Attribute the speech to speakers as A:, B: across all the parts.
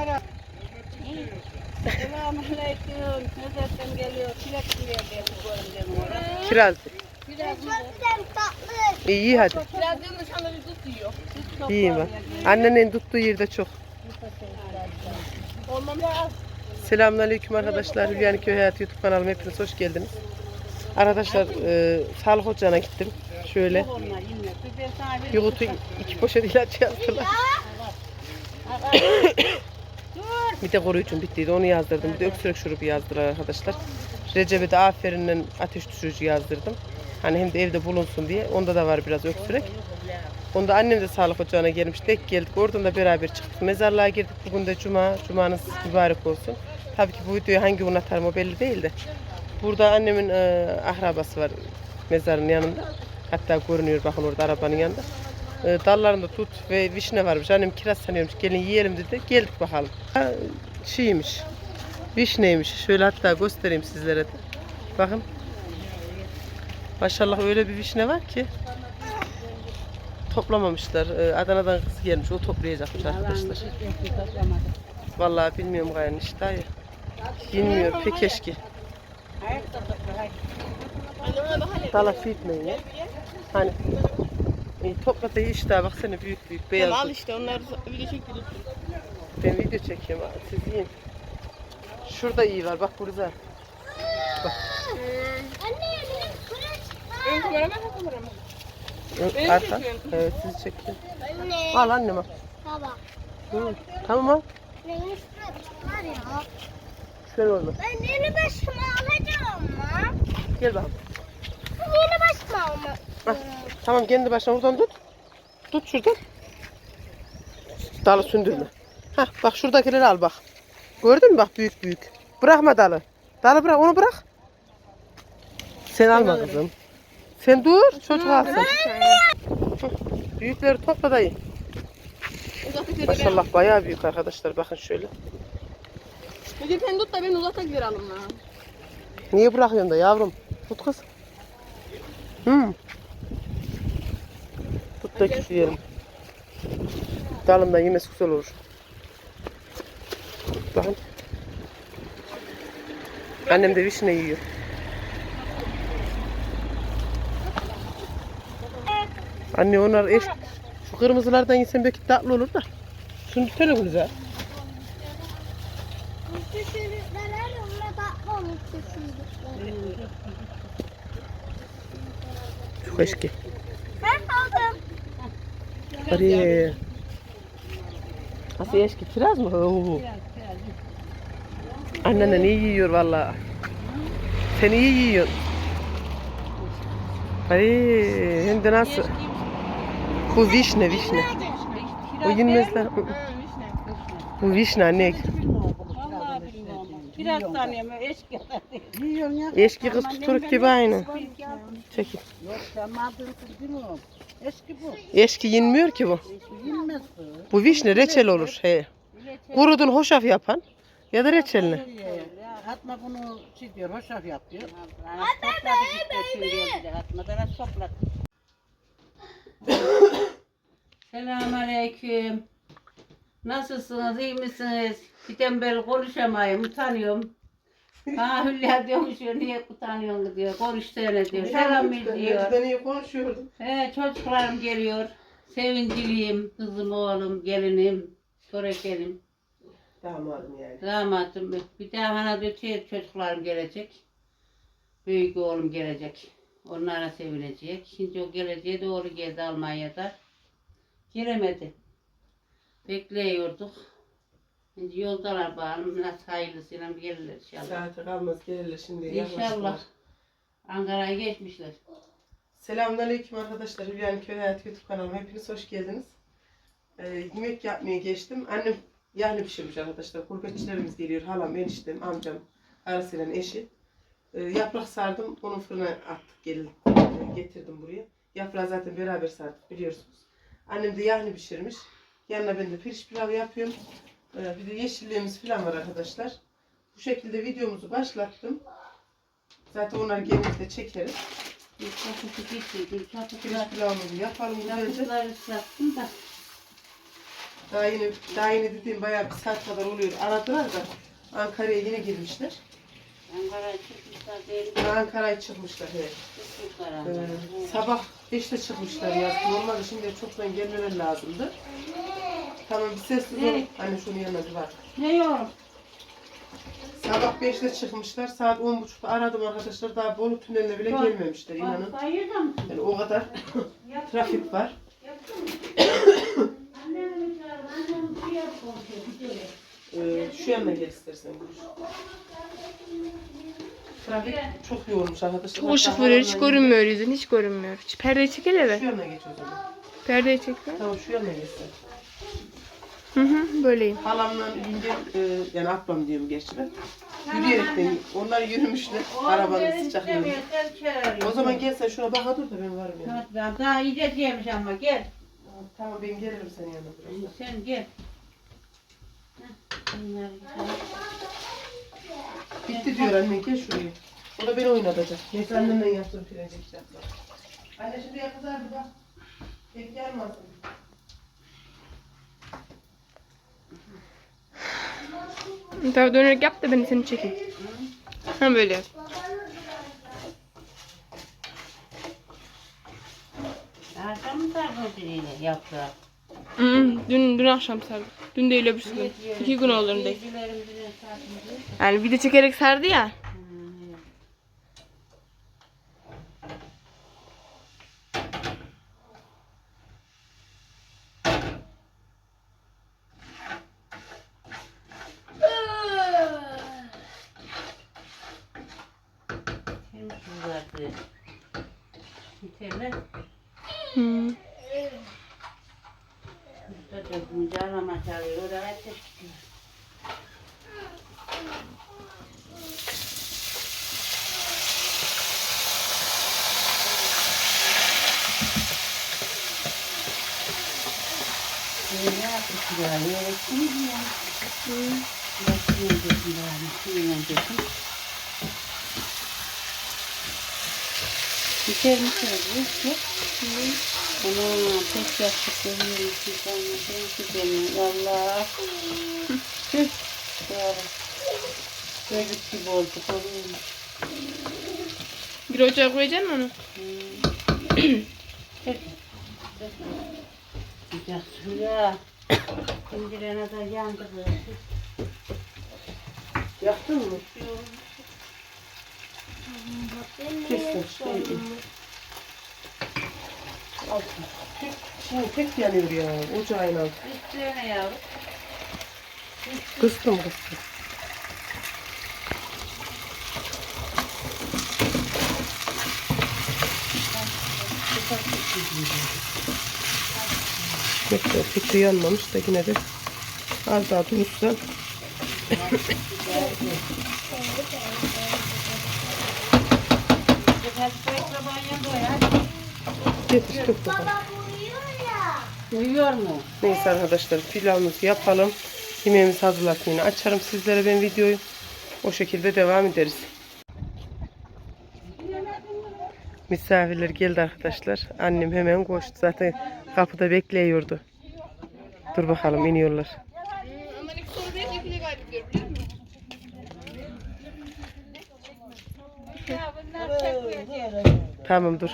A: merhaba. Selamünaleyküm. Nezaretten geliyor. Çilek çileğe geldi bu oraya.
B: Kiraz.
A: Biraz mı?
B: İyi iyi hadi.
A: Biraz yanlış ama bir tut yiyor. Tut çok var
B: bak. Annenin tuttuğu yerde çok.
A: Olmam lazım.
B: Selamünaleyküm arkadaşlar. Hülyani Köy Hayatı YouTube kanalıma hepiniz hoş geldiniz. Arkadaşlar e, sağlık ocağına gittim. Şöyle yoğurtu iki poşet ilaç yazdılar. Bir de koruyucum bittiydi onu yazdırdım. Bir de öksürük şurubu yazdılar arkadaşlar. Recep'e de aferinle ateş düşürücü yazdırdım. Hani hem de evde bulunsun diye. Onda da var biraz öksürük. Onda annem de sağlık ocağına gelmiş. Tek geldik. Oradan da beraber çıktık. Mezarlığa girdik. Bugün de cuma. Cumanız mübarek olsun. Tabii ki bu videoyu hangi gün atarım o belli değil de. Burada annemin e, ahrabası var mezarın yanında. Hatta görünüyor bakın orada arabanın yanında. E, dallarında tut ve vişne varmış. Annem kiraz sanıyormuş. Gelin yiyelim dedi. Geldik bakalım. Ha, şeymiş. Vişneymiş. Şöyle hatta göstereyim sizlere de. Bakın. Maşallah öyle bir vişne var ki. Toplamamışlar. E, Adana'dan kız gelmiş. O toplayacakmış arkadaşlar. Vallahi bilmiyorum gayrı işte. Hayır. Bilmiyor pek eşki. Dala su itmeyin ya. Hani e, topla da işte baksana büyük büyük beyaz.
A: Al işte onlar video çekiyor.
B: Ben video çekiyorum. ha, Siz yiyin. Şurada iyi var. Bak burada.
A: Ön kamera mı? Arka kamera mı? Beni
B: arka.
A: çekiyorsun.
B: Evet sizi çekiyorum.
C: Anne.
B: Al annem al.
C: Baba.
B: Hı, Tamam al.
C: Benim şurada var ya.
B: Şöyle olmaz.
C: Ben yeni başıma alacağım ama.
B: Gel bakalım.
C: Yeni başıma alma.
B: Al. Tamam kendi başına oradan tut. Tut şuradan. Dalı sündürme. Hah bak şuradakileri al bak. Gördün mü bak büyük büyük. Bırakma dalı. Dalı bırak onu bırak. Sen alma kızım. Sen dur çocuk alsın. Büyükleri topla dayı. Maşallah bayağı büyük arkadaşlar bakın şöyle.
A: Peki sen tut da beni uzakta gidelim lan.
B: Niye bırakıyorsun da yavrum? Tut kız. Hmm. Da küfleyelim. Dalından yemesi güzel olur. Bakın. Annem de vişne yiyor. Anne onlar eş... Şu kırmızılardan yesen belki tatlı olur da. Şunu tutalım güzel. Çok eski.
C: Ben aldım.
B: Hadi. Nasıl eski kiraz mı? Oo. Annen iyi yiyor vallahi. Sen iyi yiyorsun. Hadi hem de nasıl? Bu vişne vişne. O yenmezler. Bu vişne anne.
A: Biraz tanıyorum. Eşki Yiyorsun ya.
B: Eski kız tuturuk gibi aynı. Çekil.
A: Yok sen madem bilmiyorum. Eski bu.
B: Eski yenmiyor ki bu.
A: Bilmez bu.
B: Bu vişne reçel olur. He. Kurudun hoşaf yapan ya da reçelini.
A: Atma bunu şey diyor, hoşaf yapıyor. Topladı gitti şimdi atma da topladı. Selamünaleyküm. Nasılsınız, iyi misiniz? Bir tembel konuşamayım, utanıyorum. Ha Hülya diyormuş ya, niye utanıyorsun diyor, konuşsana diyor, selam diyor.
B: Ben iyi konuşuyordum.
A: He, çocuklarım geliyor, sevinciliyim, kızım, oğlum, gelinim, törekelim.
B: Damadım yani.
A: Damatım bir daha bana diyor ki çocuklarım gelecek. Büyük oğlum gelecek. Onlara sevinecek. Şimdi o geleceğe doğru geldi Almanya'da. Gelemedi. Bekliyorduk. Şimdi yoldalar bakalım nasıl hayırlısıyla gelirler inşallah.
B: Saati kalmaz gelirler şimdi.
A: İnşallah.
B: yaklaştılar.
A: Ankara'ya geçmişler.
B: Selamünaleyküm arkadaşlar. Hülya'nın Köy Hayatı YouTube kanalıma hepiniz hoş geldiniz. Ee, yemek yapmaya geçtim. Annem yahni pişirmiş arkadaşlar. Gurbetçilerimiz geliyor. Halam, eniştem, amcam, arasıyla eşi. Ee, yaprak sardım. Onu fırına attık. Gelin, getirdim buraya. Yaprağı zaten beraber sardık biliyorsunuz. Annem de yahni pişirmiş. Yanına ben de pirinç pilav yapıyorum. Ee, bir de yeşilliğimiz falan var arkadaşlar. Bu şekilde videomuzu başlattım. Zaten onları gelince çekeriz. Pirinç pilavımızı yapalım güzelce.
A: Çatıları ıslattım da.
B: Daha yeni, daha yeni dediğim bayağı bir saat kadar oluyor. Aradılar da Ankara'ya yine girmişler.
A: Ankara çıkmışlar değil.
B: Ankara'ya çıkmışlar. Evet. Ee, sabah 5'te çıkmışlar ya. Normalde şimdi çoktan gelmeleri lazımdı. Tamam bir sessiz ol.
A: Ne?
B: Hani şunun yanına bak.
A: Ne yok?
B: Sabah 5'te çıkmışlar. Saat 10.30'da aradım arkadaşlar. Daha Bolu tüneline bile
A: Bak.
B: gelmemişler inanın.
A: Da mısın?
B: Yani o kadar trafik var.
A: Annem bir çağır, annem bir gidiyor.
B: Ee, şu yanına gel istersen. Trafik çok yoğunmuş arkadaşlar.
D: Çok ışık
B: Hatta
D: vuruyor. Hiç görünmüyor yüzün. Hiç görünmüyor. Hiç perdeyi çekel
B: Şu
D: hele.
B: yanına geç o zaman.
D: Perdeyi çeker.
B: Tamam şu yanına geç sen.
D: Hı hı böyleyim.
B: Halamla yengem, e, yani ablam diyorum gerçi ben. Yürüyerekten, onlar yürümüşler arabanın sıcaklığında. O zaman gel sen şuna bak dur da ben varım yani.
A: Ben daha iyice diyemiş ama gel.
B: Tamam ben gelirim senin yanına biraz.
A: Sen gel.
B: Bitti diyor anne gel şuraya. O da beni oynatacak. Neyse annemle yaptım pirecek yaptım. Anne şimdi yapacağız bir bak. Tek gelmesin.
D: Tabii dönerek yap da ben seni çekeyim. Ha böyle yap.
A: Akşam mı sarhoşun yine yaptı?
D: Hı hı. Dün, dün akşam sardı. Dün değil öbürsü gün. İki gün oldu
A: saatimizi.
D: Yani video çekerek sardı ya.
A: Kim kızardı? Biterler.
D: Hı.
A: Usta dökümünce arama çalıyor. Orada ateş gidiyor. Ee, Ne yapmış ya? Yereksiniz mi ya? Biraz bari. Suyun dökün. Biter mi? Yok. Ana pek yaptık görüyorum nasıl güzelim valla. Tüh. Çocuk gibi olduk oluyor.
D: Bir ocağa koyacaksın onu.
A: Sıcak suya. İndirene de yandı böyle.
B: Yaktın mı? Kesin. Şey, Al. Tek, şimdi tek yanıyor ya. Ocağıyla.
A: İsteyene yavrum.
B: Kıstım kıstım. Yok da pek de yanmamış da yine de az daha durursa getir tut bakalım.
A: Uyuyor mu?
B: Neyse arkadaşlar pilavımızı yapalım. Yemeğimizi hazırlatıp yine açarım sizlere ben videoyu. O şekilde devam ederiz. Misafirler geldi arkadaşlar. Annem hemen koştu. Zaten kapıda bekliyordu. Dur bakalım iniyorlar. Tamam dur.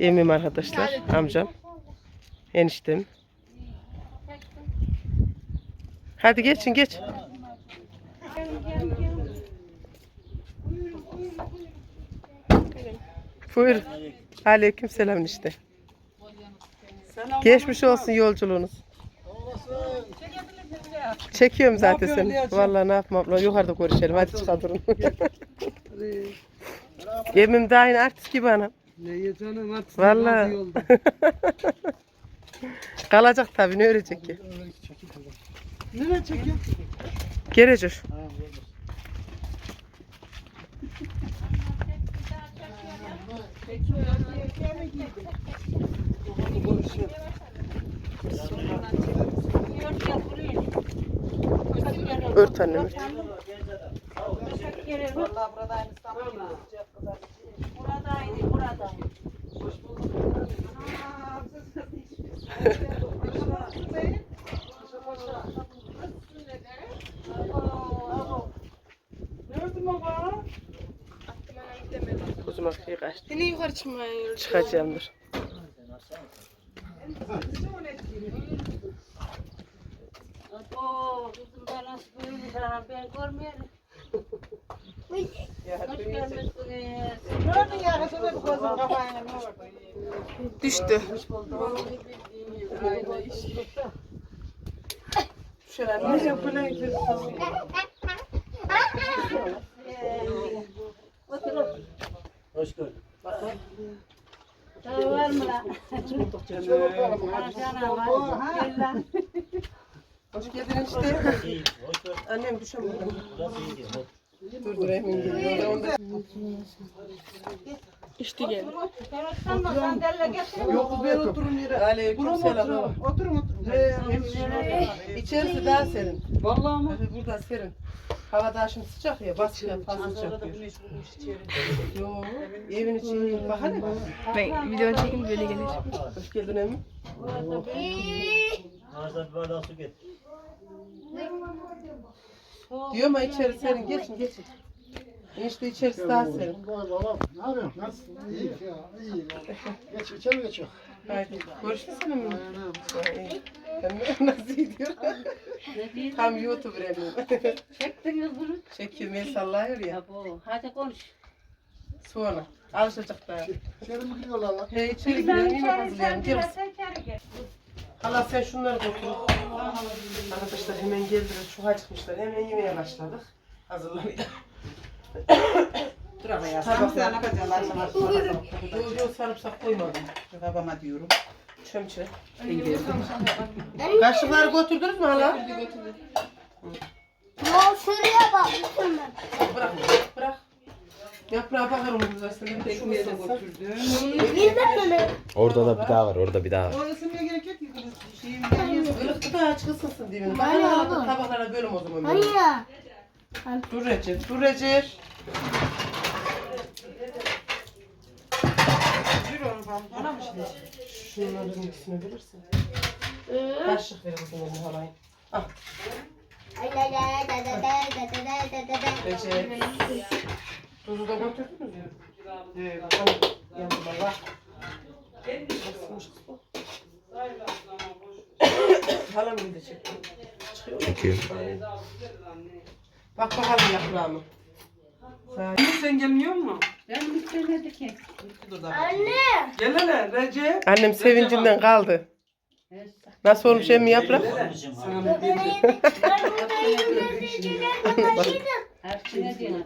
B: Emim arkadaşlar. Amcam. Eniştem. Hadi geçin geç. Buyur. Aleyküm selam işte. Geçmiş olsun yolculuğunuz. Çekiyorum zaten seni. Vallahi ne yapmam abla yukarıda görüşelim. Hadi çıkalım. Emim de aynı artist gibi anam.
E: Ne canım razı oldum.
B: Kalacak tabii ne öğrenecek ki.
E: Nereye çekiyor?
B: Gelecek. Peki nasıl yakaya mı giydin? Ört annem ört. Valla buradayım İstanbul'a.
A: Buradaydı buradaydı.
B: Hoş bulduk. Aa, kaçtı.
D: Seni yukarı çıkmaya
B: Çıkacağım dur.
A: Oo, kızım ben nasıl böyle sana ben görmüyorum.
D: Düştü.
B: Şöyle ne yapıyorlar
A: Geçe bakalım.
B: Hoş geldin işte. Annem
F: düşemedi.
B: Dur dur Emin geliyor.
D: İşte
A: gel.
B: Yok ben oturun yere. Aleyküm selam.
E: Oturun oturun.
B: İçerisi daha serin.
E: Vallahi mı?
B: Burada serin. Hava daha şimdi sıcak ya, basıyor, fazla sıcak diyor. Yok, evin içi iyi. Bak hadi.
D: Ben video çekin böyle gelir.
B: Hoş geldin Emin.
F: Ağzına bir bardak su getir.
B: Diyor ama içeri serin, geçin geçin. İşte içerisi daha serin.
G: Ne yapıyorsun? Nasılsın? İyi ya, iyi. Geç, içeri geç.
B: Haydi, görüşürüz mü Emin? İyi. Hem nasıl gidiyor? Tam YouTuber Emin.
A: Çektiniz bunu.
B: Çekiyor, el sallıyor ya.
A: Bu. Hadi konuş.
B: Sonra. Alışacak daha.
G: İçeri mi gidiyorlar lan?
B: He içeri gidelim, yemek hazırlayalım. Gel. Hala sen şunları götür. Arkadaşlar hemen geldiler, şu çıkmışlar. Hemen yemeğe başladık. Hazırlanıyor. Duramaya
E: sarımsağı ne kadar şey,
B: lazım? Çocuğu sarımsak koymadım.
E: Babama diyorum.
B: Çömçü. Ben geldim. Kaşıkları götürdünüz mü hala? Götürdü götürdü.
C: Ya şuraya bak. bütün
B: Bırak bırak. Yaprağa bakarım biz aslında.
E: Tekmeye de götürdüm.
C: Bilmem mi?
H: Orada da bir daha var, orada bir daha var.
E: Orada ısınmaya gerek yok. Şeyim,
B: ırıklı da aç kısılsın dibini. Bayağı tabaklara bölüm o zaman. Hayır.
C: Al.
B: Dur Recep, dur Recep.
E: Yürü onu falan. Bana mı şimdi?
B: Şunların ikisini bilirsin.
C: Ee? Başlık ver kızım onu halay. Al.
B: Recep. Tuzu da götürdün mü? Evet. Ee, tamam. Yanına bak. Nasılmış kız bu? Halam gidecek. Çıkıyor mu? Çıkıyor. Bak bakalım yaprağımı. Sağ
E: Sen gelmiyor mu?
A: Ben bitirmedi ki.
E: Dur da.
C: Anne.
E: Gel hele Recep.
B: Annem sevincinden kaldı. Nasıl olmuş emmi yaprak?
E: Sana ne diyeyim?
C: Ben burada yiyeceğim. Başıydım.
A: Hepsine diyorum.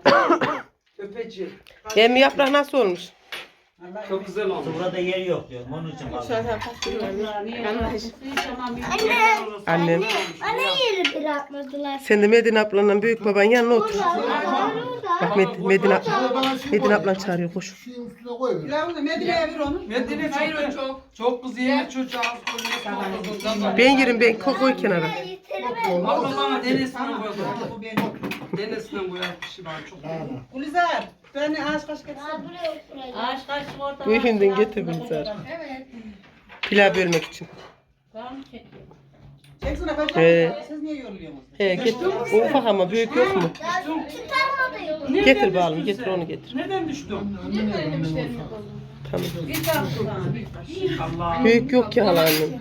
E: Öpeci.
B: Emmi yaprak nasıl olmuş?
E: Çok güzel olmuş.
F: Burada yeri yok diyor. Onun için var.
C: Anne.
B: Annem.
C: Anne yeri bırakmadılar.
B: Sen de Medine ablanla büyük baban yanına otur. Bak Med Medine, Medine ablan çağırıyor koş.
G: Şeyin üstüne koy. bir.
E: Ya Medine'ye ver onu. Medine çok. Çok. Çok kız yeni çocuğa az koyuyor.
B: Ben yerim ben koy, koy kenara.
C: Yitirme.
E: Abla bana denesine koydu. Bu benim. Denesine koyar bir şey var çok. Gülizar. Beni ağaç kaç Ha
C: getirsin. buraya oturacağım.
A: Ağaç kaç orada.
B: Mühindin, getir bunu Serap. Evet. Pilav bölmek için.
A: Tamam
B: çekiyorum.
E: Ee. Siz niye yoruluyorsunuz?
B: He ufak ama büyük yok mu?
C: Daha çıkarma da
B: Getir bağlım, getir onu getir.
E: Neden düştün?
B: Tamam.
E: Allah.
B: Büyük yok ki hala annem.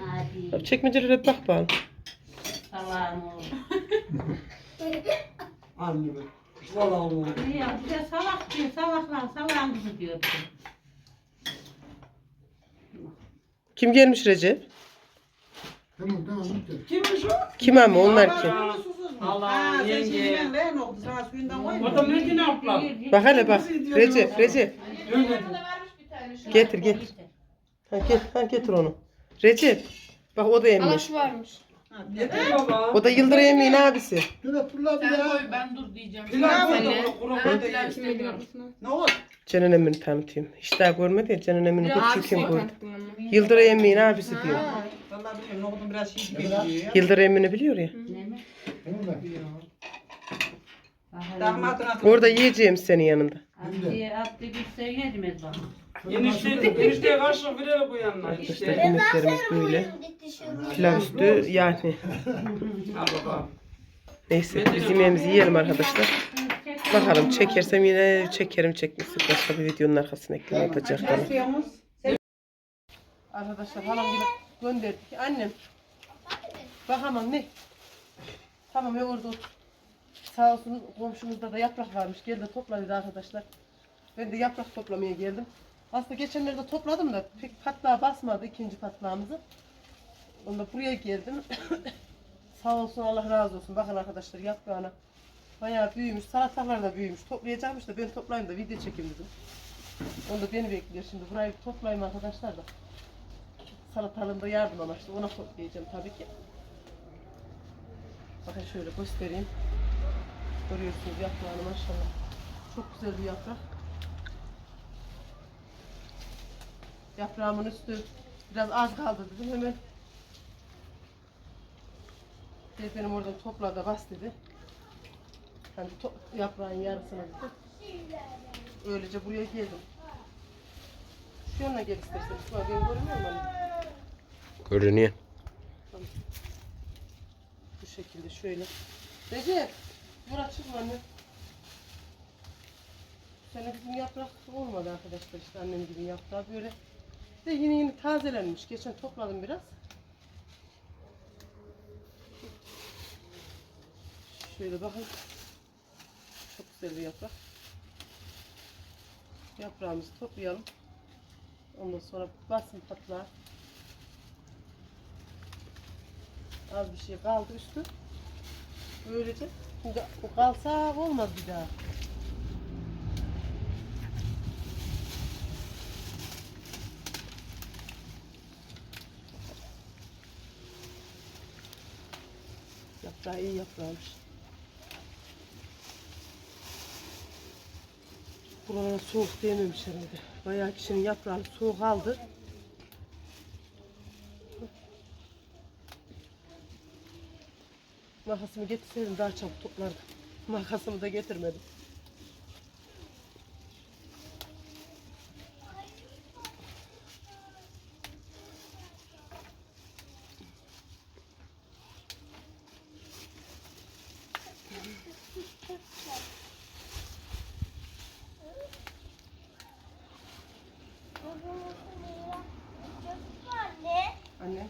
A: Ya
B: Çekmecelere bak bağlım.
A: Allah'ım.
E: Anne.
A: Ya salak diyor. Salaklar salağın kızı diyor. bize.
B: Kim gelmiş Recep?
G: Tamam tamam bitti.
E: Kimmiş o?
B: Kim ama onlar kim?
E: Allah yenge. O da Medine abla.
B: Bak hele bak. Recep, Recep. Getir getir. Ha, get, ha, getir onu. Recep. Bak o da emmiş.
D: Alaş varmış.
E: Yeter.
B: O da Yıldır Emin abisi.
G: Dur fırla bir Sen
E: ya. koy ben dur diyeceğim. Pilav var Ne olur?
B: Canan Emin'i tanıtayım. Hiç daha görmedi ya Canan Emin'i Ya, koçu abisi kim koydu? Yıldır Emin abisi diyor.
E: Vallahi bilmiyorum. Ne oldu biraz şey gibi.
B: Yıldır Emin'i biliyor ya. Orada yiyeceğim senin yanında.
A: Atlı gitse yedimiz bana.
E: Enişte, enişteye karşı verelim bu yanına.
B: Arkadaşlar
E: İşte.
B: yemeklerimiz böyle.
C: Bitti
B: Pilav üstü yani. Neyse biz yemeğimizi yiyelim arkadaşlar. Bakalım çekersem yine çekerim çekmişsek başka bir videonun arkasına ekleme yapacaklarım. Arkadaşlar halam gibi gönderdik. Annem. Bakamam ne? Tamam ya orada otur. Sağ olsun komşumuzda da yaprak varmış. Geldi topladı arkadaşlar. Ben de yaprak toplamaya geldim. Aslında geçenlerde topladım da pek patlağa basmadı ikinci patlağımızı. Onda buraya geldim. Sağ olsun Allah razı olsun. Bakın arkadaşlar yaprağına bayağı büyümüş. Salatalar da büyümüş. Toplayacakmış da ben toplayayım da video çekeyim dedim. Onu da beni bekliyor şimdi. Burayı toplayayım arkadaşlar da. Salatalığında yardım amaçlı. Ona toplayacağım tabii ki. Bakın şöyle göstereyim. Görüyorsunuz yaprağını maşallah. Çok güzel bir yaprak. Yaprağımın üstü biraz az kaldı dedim hemen. Şey benim oradan topla da bas dedi. Hani to yaprağın yarısını dedi. Öylece buraya geldim. Şu yana gel istersen. Şu an beni görmüyor musun?
H: Görünüyor.
B: Bu şekilde şöyle. Recep, bura çıkma anne. Bu sene bizim yaprak olmadı arkadaşlar işte annem gibi yaprağı böyle. De yeni yeni tazelenmiş. Geçen topladım biraz. Şöyle bakın. Çok güzel bir yaprak. Yaprağımızı toplayalım. Ondan sonra basın patlar. Az bir şey kaldı üstü. Böylece. Şimdi o kalsa olmaz bir daha. Yaprağı iyi yaprağmış. Buralara soğuk değmemiş herhalde. Bayağı kişinin yaprağı soğuk aldı. Makasımı getirseydim daha çabuk toplardım. Makasımı da getirmedim.
C: Anne.
B: Anne.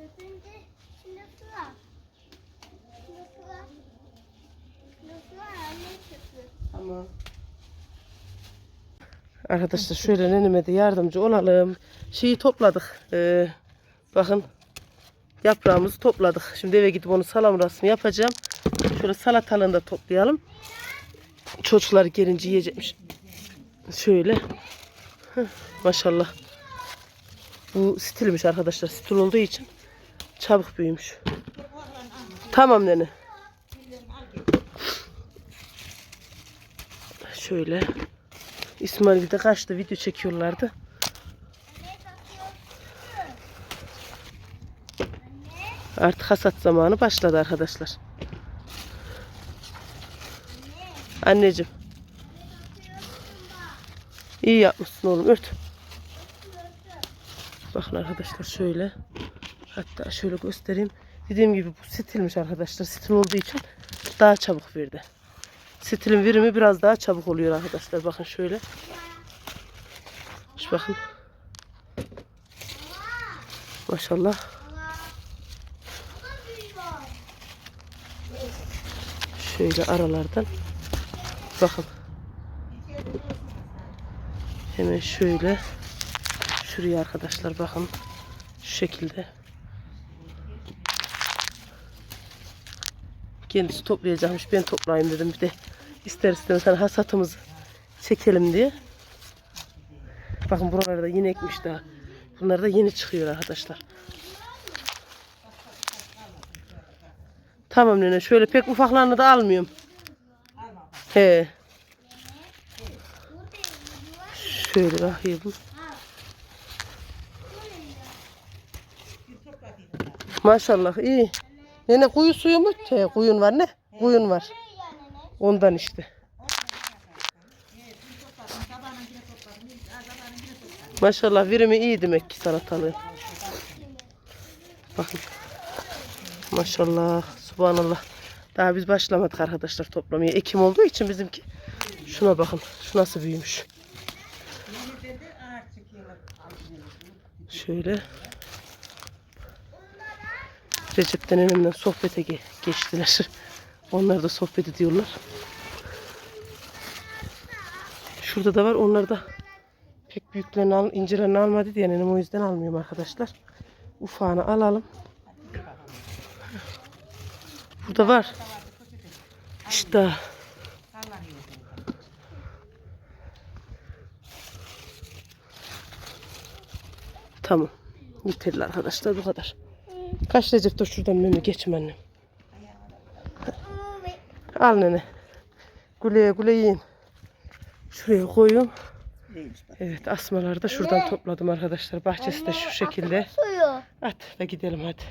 C: Dökünce şimdi var. Şimdi var. Şimdi var anne sütü.
B: Tamam. Arkadaşlar şöyle neneme de yardımcı olalım. Şeyi topladık. Ee, bakın yaprağımızı topladık. Şimdi eve gidip onu salamurasını yapacağım. Şöyle salatalığını da toplayalım. Çocuklar gelince yiyecekmiş. Şöyle. Heh, maşallah. Bu stilmiş arkadaşlar. Stil olduğu için çabuk büyümüş. Tamam nene. Şöyle. İsmail bir de kaçtı video çekiyorlardı. Artık hasat zamanı başladı arkadaşlar. Anneciğim. İyi yapmışsın oğlum ört. Bakın arkadaşlar şöyle. Hatta şöyle göstereyim. Dediğim gibi bu stilmiş arkadaşlar. Stil olduğu için daha çabuk verdi. Stilin verimi biraz daha çabuk oluyor arkadaşlar. Bakın şöyle. Şu bakın. Maşallah. Şöyle aralardan. Bakın. Hemen şöyle. Şuraya arkadaşlar bakın. Şu şekilde. Kendisi toplayacakmış. Ben toplayayım dedim. Bir de ister istemez hani hasatımızı çekelim diye. Bakın buralarda yine ekmiş daha. Bunlar da yeni çıkıyor arkadaşlar. Tamam nene şöyle pek ufaklarını da almıyorum. He. Şöyle bakayım. Maşallah iyi. Nene kuyu suyu mu? He, kuyun var ne? Kuyun var. Ondan işte. Maşallah verimi iyi demek ki salatalığı. Bakın. Maşallah. Subhanallah. Daha biz başlamadık arkadaşlar toplamaya. Ekim olduğu için bizimki. Şuna bakın. Şu nasıl büyümüş. Şöyle. Recep'ten enemden sohbete ge- geçtiler. Onlar da sohbet ediyorlar. Şurada da var. Onlar da pek büyüklerini al, incelerini almadı diye nenem o yüzden almıyorum arkadaşlar. Ufağını alalım. Burada var. İşte. Tamam. Yeterli arkadaşlar bu kadar. Kaç Recep dur şuradan mümü geçme annem. Al nene. Güleye güle yiyin. Şuraya koyuyorum. Evet asmaları da şuradan topladım arkadaşlar. Bahçesi de şu şekilde. At ve gidelim hadi.